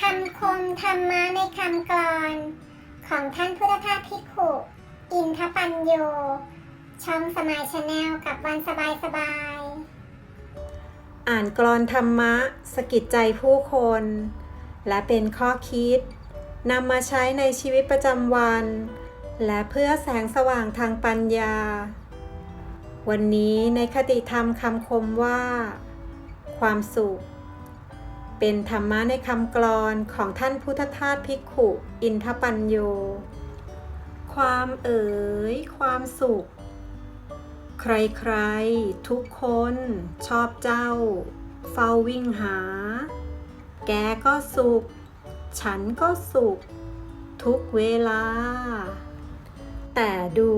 คำคมธรรมะในคำกลอน ของท่านพุทธทาสภิขุ อินทปัญโย ช่องสมายชาแนลกับวันสบายสบาย อ่านกรอนธรรมะ สกิดใจผู้คน และเป็นข้อคิดนำมาใช้ในชีวิตประจำวัน และเพื่อแสงสว่างทางปัญญา วันนี้ในคติธรรมคำคมว่า ความสุข เป็นธรรมะในคำกลอนของท่านพุทธทาสภิกขุ อินทปัญโย ความเอ๋ย ความสุข ใครๆ ทุกคนชอบเจ้า เฝ้าวิ่งหา แกก็สุข ฉันก็สุข ทุกเวลา แต่ดู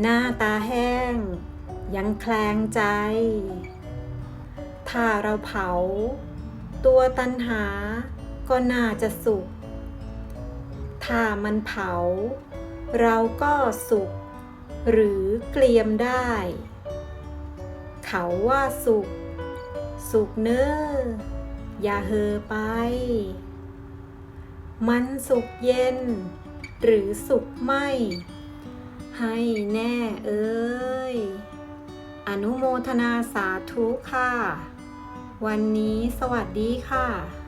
หน้าตาแห้ง ยังแคลงใจ ถ้าเราเผา ตัวตันหาก็น่าจะสุข ถ้ามันเผา เราก็สุข หรือเกลียมได้ เขาว่าสุข สุขเน้ออย่าเฮอไป มันสุขเย็น หรือสุขไม่ ให้แน่เอ้ย อนุโมทนาสาธุค่ะ วันนี้สวัสดีค่ะ